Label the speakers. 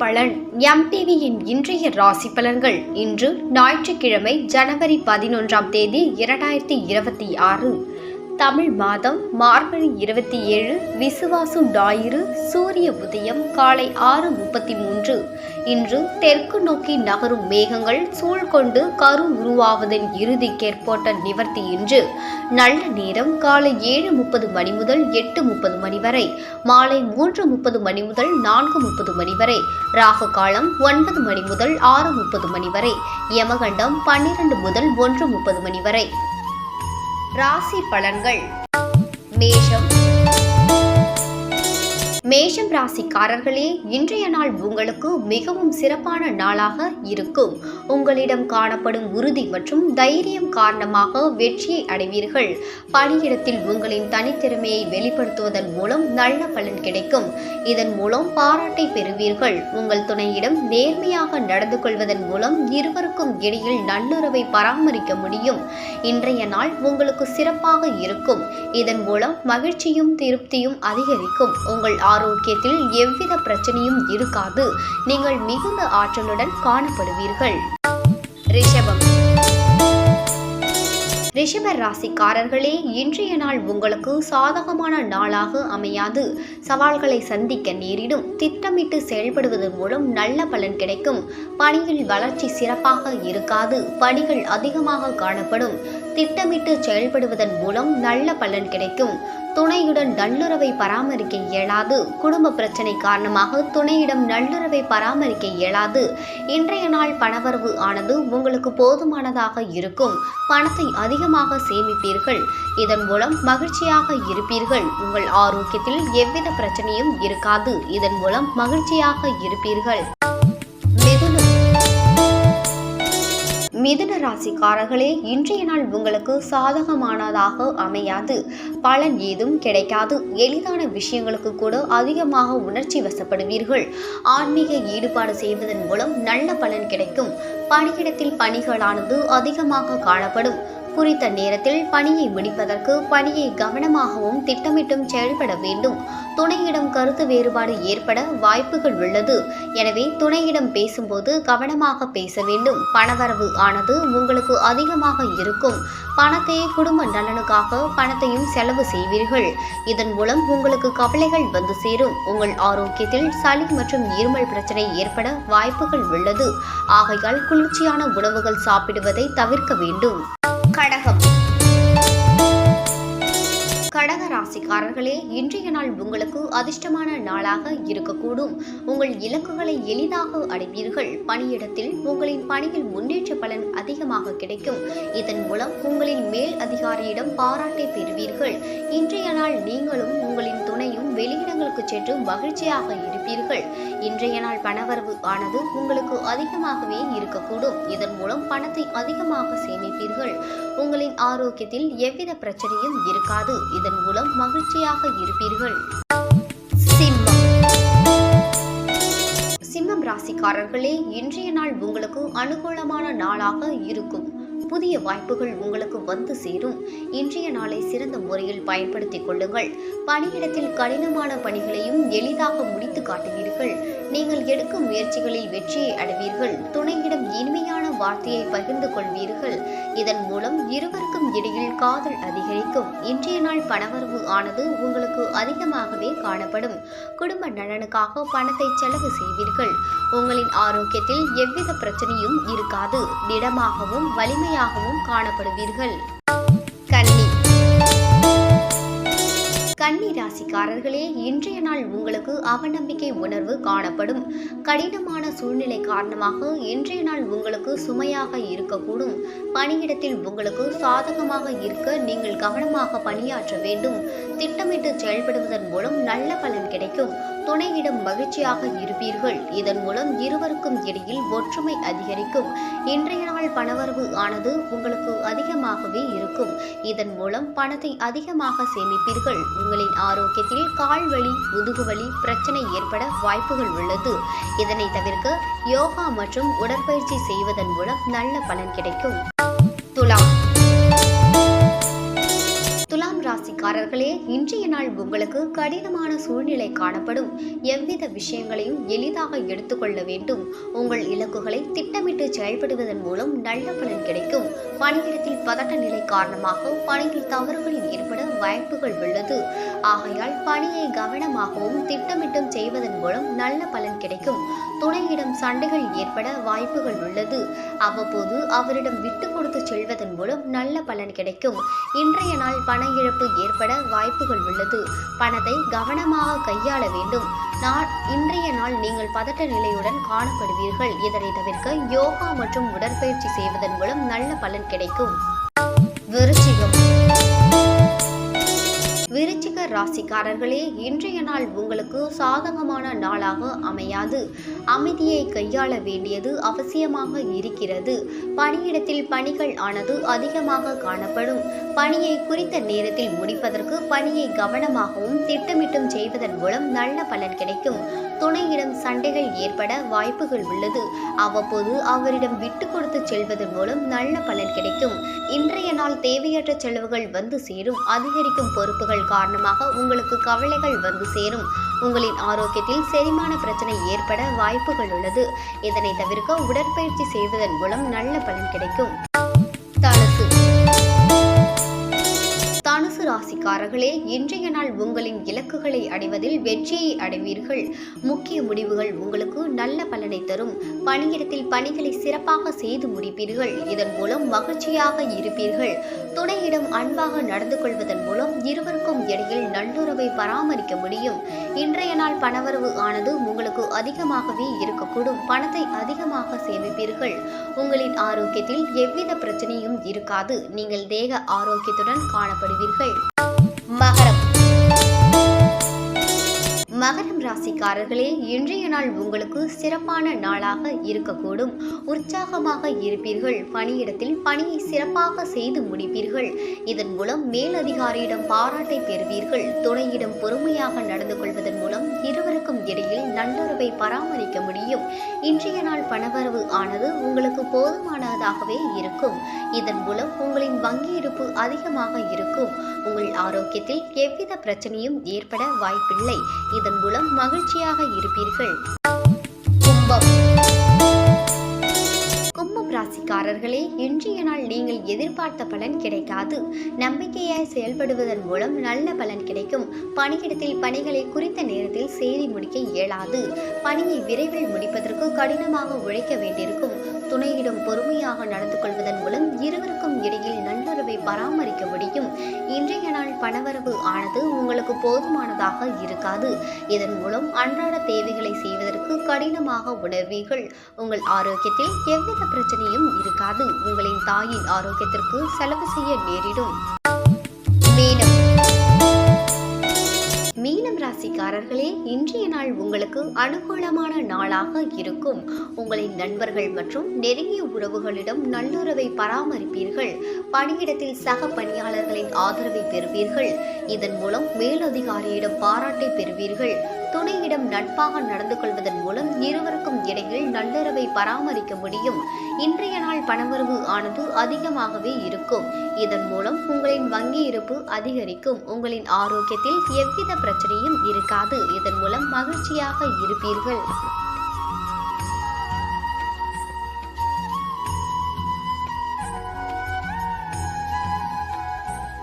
Speaker 1: பலன். எம்டிவியின் இன்றைய ராசி பலன்கள். இன்று ஞாயிற்றுக்கிழமை ஜனவரி பதினொன்றாம் தேதி இரண்டாயிரத்தி இருபத்தி ஆறு. தமிழ் மாதம் மார்கழி இருபத்தி ஏழு விசுவாசு ஞாயிறு சூரிய உதயம் காலை ஆறு முப்பத்தி மூன்று. இன்று தெற்கு நோக்கி நகரும் மேகங்கள் சூழ்கொண்டு கரு உருவாவதன் இறுதிக்கேற்பட்ட நிவர்த்தி இன்று. நல்ல நேரம் காலை ஏழு முப்பது மணி முதல் எட்டு முப்பது மணி வரை. மாலை மூன்று முப்பது மணி முதல் நான்கு முப்பது மணி வரை. ராகு காலம் ஒன்பது மணி முதல் ஆறு முப்பது மணி வரை. யமகண்டம் பன்னிரண்டு முதல் ஒன்று முப்பது மணி வரை. ராசி பலன்கள். மேஷம் மேஷம் ராசிக்காரர்களே இன்றைய நாள் உங்களுக்கு மிகவும் சிறப்பான நாளாக இருக்கும். உங்களிடம் காணப்படும் உறுதி மற்றும் தைரியம் காரணமாக வெற்றியை அடைவீர்கள். பணியிடத்தில் உங்களின் தனித்திறமையை வெளிப்படுத்துவதன் மூலம் நல்ல பலன் கிடைக்கும். இதன் மூலம் பாராட்டை பெறுவீர்கள். உங்கள் துணையிடம் நேர்மையாக நடந்து கொள்வதன் மூலம் இருவருக்கும் இடையில் நல்லுறவை பராமரிக்க முடியும். இன்றைய நாள் உங்களுக்கு சிறப்பாக இருக்கும். இதன் மூலம் மகிழ்ச்சியும் திருப்தியும் அதிகரிக்கும். உங்கள் ஆரோக்கியத்தில் எவ்வித பிரச்சனையும் இருக்காது. நீங்கள் மிகுந்த ஆற்றலுடன் காணப்படுவீர்கள். ரிஷபம். ரிஷப ராசிக்காரர்களே இன்றைய நாள் உங்களுக்கு சாதகமான நாளாக அமையாது. சவால்களை சந்திக்க நேரிடும். திட்டமிட்டு செயல்படுவதன் மூலம் நல்ல பலன் கிடைக்கும். பணியில் வளர்ச்சி சிறப்பாக இருக்காது. பணிகள் அதிகமாக காணப்படும். திட்டமிட்டு செயல்படுவதன் மூலம் நல்ல பலன் கிடைக்கும். துணையுடன் நல்லுறவை பராமரிக்க இயலாது. குடும்ப பிரச்சனை காரணமாக துணையிடம் நல்லுறவை பராமரிக்க இயலாது. இன்றைய நாள் பணவரவு ஆனது உங்களுக்கு போதுமானதாக இருக்கும். பணத்தை அதிக அதிகமாக சேமிப்பீர்கள். இதன் மூலம் மகிழ்ச்சியாக இருப்பீர்கள். உங்கள் ஆரோக்கியத்தில் எவ்வித பிரச்சனையும் இருக்காது. இதன் மூலம் மகிழ்ச்சியாக இருப்பீர்கள். மிதுன ராசிக்காரர்களே இன்றைய நாள் உங்களுக்கு சாதகமானதாக அமையாது. பலன் ஏதும் கிடைக்காது. எளிதான விஷயங்களுக்கு கூட அதிகமாக உணர்ச்சி வசப்படுவீர்கள். ஆன்மீக ஈடுபாடு செய்வதன் மூலம் நல்ல பலன் கிடைக்கும். பணியிடத்தில் பணிகளானது அதிகமாக காணப்படும். குறித்த நேரத்தில் பணியை முடிப்பதற்கு பணியை கவனமாகவும் திட்டமிட்டும் செயல்பட வேண்டும். துணையிடம் கருத்து வேறுபாடு ஏற்பட வாய்ப்புகள் உள்ளது. எனவே துணையிடம் பேசும்போது கவனமாக பேச வேண்டும். பணவரவு ஆனது உங்களுக்கு அதிகமாக இருக்கும். பணத்தை குடும்ப நலனுக்காக பணத்தையும் செலவு செய்வீர்கள். இதன் மூலம் உங்களுக்கு கவலைகள் வந்து சேரும். உங்கள் ஆரோக்கியத்தில் சளி மற்றும் இருமல் பிரச்சனை ஏற்பட வாய்ப்புகள் உள்ளது. ஆகையால் குளிர்ச்சியான உணவுகள் சாப்பிடுவதை தவிர்க்க வேண்டும். கடகம் ராசிக்காரர்களே இன்றைய நாள் உங்களுக்கு அதிர்ஷ்டமான நாளாக இருக்கக்கூடும். உங்கள் இலக்குகளை எளிதாக அடைவீர்கள். பணியிடத்தில் உங்களின் பணியில் முன்னேற்ற பலன் அதிகமாக கிடைக்கும். இதன் மூலம் உங்களின் மேல் அதிகாரியிடம் பாராட்டை பெறுவீர்கள். இன்றைய நாள் நீங்களும் உங்களின் துணையும் வெளியிடங்களுக்கு சென்று மகிழ்ச்சியாக இருப்பீர்கள். இன்றைய நாள் பணவரவு ஆனது உங்களுக்கு அதிகமாகவே இருக்கக்கூடும். இதன் மூலம் பணத்தை அதிகமாக சேமிப்பீர்கள். உங்களின் ஆரோக்கியத்தில் எவ்வித பிரச்சனையும் இருக்காது. இதன் மூலம் மகிழ்ச்சி மகிழ்ச்சியாக இருப்பீர்கள். சிம்மம். சிம்மம் ராசிக்காரர்களே இன்றைய நாள் உங்களுக்கு அனுகூலமான நாளாக இருக்கும். புதிய வாய்ப்புகள் உங்களுக்கு வந்து சேரும். இன்றைய நாளை சிறந்த முறையில் பயன்படுத்திக் கொள்ளுங்கள். பணியிடத்தில் கடினமான பணிகளையும் எளிதாக முடித்து காட்டுவீர்கள். நீங்கள் எடுக்கும் முயற்சிகளில் வெற்றியை அடைவீர்கள். துணையிடம் இனிமையான வார்த்தையை பகிர்ந்து கொள்வீர்கள். இதன் மூலம் இருவருக்கும் இடையில் காதல் அதிகரிக்கும். இன்றைய நாள் பணவரவு ஆனது உங்களுக்கு அதிகமாகவே காணப்படும். குடும்ப நலனுக்காக பணத்தை செலவு செய்வீர்கள். உங்களின் ஆரோக்கியத்தில் எவ்வித பிரச்சனையும் இருக்காது. திடமாகவும் வலிமையாகவும் காணப்படுவீர்கள். கன்னி ராசிக்காரர்களே இன்றைய நாள் உங்களுக்கு அவநம்பிக்கை உணர்வு காணப்படும். கடினமான சூழ்நிலை காரணமாக இன்றைய நாள் உங்களுக்கு சுமையாக இருக்கக்கூடும். பணியிடத்தில் உங்களுக்கு சாதகமாக இருக்க நீங்கள் கவனமாக பணியாற்ற வேண்டும். திட்டமிட்டு செயல்படுவதன் மூலம் நல்ல பலன் கிடைக்கும். துணையிடம் மகிழ்ச்சியாக இருப்பீர்கள். இதன் மூலம் இருவருக்கும் இடையில் ஒற்றுமை அதிகரிக்கும். இன்றைய நாள் பணவரவு ஆனது உங்களுக்கு அதிகமாகவே இருக்கும். இதன் மூலம் பணத்தை அதிகமாக சேமிப்பீர்கள். உங்களின் ஆரோக்கியத்தில் கால் வலி முதுகுவலி பிரச்சனை ஏற்பட வாய்ப்புகள் உள்ளது. இதனை தவிர்க்க யோகா மற்றும் உடற்பயிற்சி செய்வதன் மூலம் நல்ல பலன் கிடைக்கும். நண்பர்களே இன்றைய நாள் உங்களுக்கு கடினமான சூழ்நிலை காணப்படும். எவ்வித விஷயங்களையும் எளிதாக எடுத்துக்கொள்ள வேண்டும். உங்கள் இலக்குகளை திட்டமிட்டு செயல்படுவதன் மூலம் நல்ல பலன் கிடைக்கும். பணியிடத்தில் பதட்ட நிலை காரணமாக பணியில் தவறுகள் ஏற்பட வாய்ப்புகள் உள்ளது. ஆகையால் பணியை கவனமாகவும் திட்டமிட்டும் செய்வதன் மூலம் நல்ல பலன் கிடைக்கும். துணையிடம் சண்டைகள் ஏற்பட வாய்ப்புகள் உள்ளது. அவ்வப்போது அவரிடம் விட்டு கொடுத்து செல்வதன் மூலம் நல்ல பலன் கிடைக்கும். இன்றைய நாள் பண இழப்பு ஏற்பட வாய்ப்புகள் உள்ளது. பணத்தை கவனமாக கையாள வேண்டும். நான் இன்றைய நாள் நீங்கள் பதட்ட நிலையுடன் காணப்படுவீர்கள். இதனை தவிர்க்க யோகா மற்றும் உடற்பயிற்சி செய்வதன் மூலம் நல்ல பலன் கிடைக்கும். விருச்சி ராசிக்காரர்களே இன்றைய நாள் உங்களுக்கு சாதகமான நாளாக அமையாது. அமைதியை கையாள வேண்டியது அவசியமாக இருக்கிறது. பணியிடத்தில் பணிகள் ஆனது அதிகமாக காணப்படும். பணியை குறித்த நேரத்தில் முடிப்பதற்கு பணியை கவனமாகவும் திட்டமிட்டும் செய்வதன் மூலம் நல்ல பலன் கிடைக்கும். துணையிடம் சண்டைகள் ஏற்பட வாய்ப்புகள் உள்ளது. அவ்வப்போது அவரிடம் விட்டு கொடுத்து செல்வதன் மூலம் நல்ல பலன் கிடைக்கும். இன்றைய நாள் தேவையற்ற செலவுகள் வந்து சேரும். அதிகரிக்கும் பொறுப்புகள் காரணமாக உங்களுக்கு கவலைகள் வந்து சேரும். உங்களின் ஆரோக்கியத்தில் செரிமான பிரச்சனை ஏற்பட வாய்ப்புகள் உள்ளது. இதனை தவிர்க்க உடற்பயிற்சி செய்வதன் மூலம் நல்ல பலன் கிடைக்கும். நண்பர்களே இன்றைய நாள் உங்களின் இலக்குகளை அடைவதில் வெற்றியை அடைவீர்கள். முக்கிய முடிவுகள் உங்களுக்கு நல்ல பலனை தரும். பணியிடத்தில் பணிகளை சிறப்பாக செய்து முடிப்பீர்கள். இதன் மூலம் மகிழ்ச்சியாக இருப்பீர்கள். துணையிடம் அன்பாக நடந்து கொள்வதன் மூலம் இருவருக்கும் இடையில் நல்லுறவை பராமரிக்க முடியும். இன்றைய நாள் பணவரவு ஆனது உங்களுக்கு அதிகமாகவே இருக்கக்கூடும். பணத்தை அதிகமாக சேமிப்பீர்கள். உங்களின் ஆரோக்கியத்தில் எவ்வித பிரச்சனையும் இருக்காது. நீங்கள் தேக ஆரோக்கியத்துடன் காணப்படுவீர்கள். மகரம். மகர ராசிக்காரர்களே இன்றைய நாள் உங்களுக்கு சிறப்பான நாளாக இருக்கக்கூடும். உற்சாகமாக இருப்பீர்கள். பணியிடத்தில் பணியை சிறப்பாக செய்து முடிப்பீர்கள். இதன் மூலம் மேலதிகாரியிடம் பாராட்டை பெறுவீர்கள். துணையிடம் பொறுமையாக நடந்து கொள்வதன் மூலம் இருவருக்கும் இடையில் நல்லுறவை பராமரிக்க முடியும். இன்றைய நாள் பணவரவு ஆனது உங்களுக்கு போதுமானதாகவே இருக்கும். இதன் மூலம் உங்களின் வங்கி இருப்பு அதிகமாக இருக்கும். உங்கள் ஆரோக்கியத்தில் எவ்வித பிரச்சனையும் ஏற்பட வாய்ப்பில்லை. இதன் மூலம் மகிழ்ச்சியாக இருப்பீர்கள். கும்பம். கும்பம் ராசிக்காரர்களே இன்றைய நாள் நீங்கள் எதிர்பார்த்த பலன் கிடைக்காது. நம்பிக்கையாய் செயல்படுவதன் மூலம் நல்ல பலன் கிடைக்கும். பணியிடத்தில் பணிகளை குறித்த நேரத்தில் செய்தி முடிக்க இயலாது. பணியை விரைவில் முடிப்பதற்கு கடினமாக உழைக்க வேண்டியிருக்கும். துணையிடம் பொறுமையாக நடந்து கொள்வதன் மூலம் இருவருக்கும் இடையில் நல்லுறவை பராமரிக்க முடியும். இன்றைய நாள் பணவரவு ஆனது உங்களுக்கு போதுமானதாக இருக்காது. இதன் மூலம் அன்றாட தேவைகளை செய்வதற்கு கடினமாக உணர்வீர்கள். உங்கள் ஆரோக்கியத்தில் எவ்வித பிரச்சனையும் இருக்காது. உங்களின் தாயின் ஆரோக்கியத்திற்கு செலவு செய்ய நேரிடும். ராசிக்காரர்களே இன்றைய நாள் உங்களுக்கு அனுகூலமான நாளாக இருக்கும். உங்களின் நண்பர்கள் மற்றும் நெருங்கிய உறவுகளிடம் நல்லுறவை பராமரிப்பீர்கள். பணியிடத்தில் சக பணியாளர்களின் ஆதரவை பெறுவீர்கள். இதன் மூலம் மேலதிகாரியிடம் பாராட்டை பெறுவீர்கள். துணையிடம் நட்பாக நடந்து கொள்வதன் மூலம் இருவருக்கும் இடையில் நல்லுறவை பராமரிக்க முடியும். இன்றைய நாள் பணவரவு ஆனது அதிகமாகவே இருக்கும். இதன் மூலம் உங்களின் வங்கி இருப்பு அதிகரிக்கும். உங்களின் ஆரோக்கியத்தில் எவ்வித பிரச்சனையும் இருக்காது. இதன் மூலம் மகிழ்ச்சியாக இருப்பீர்கள்.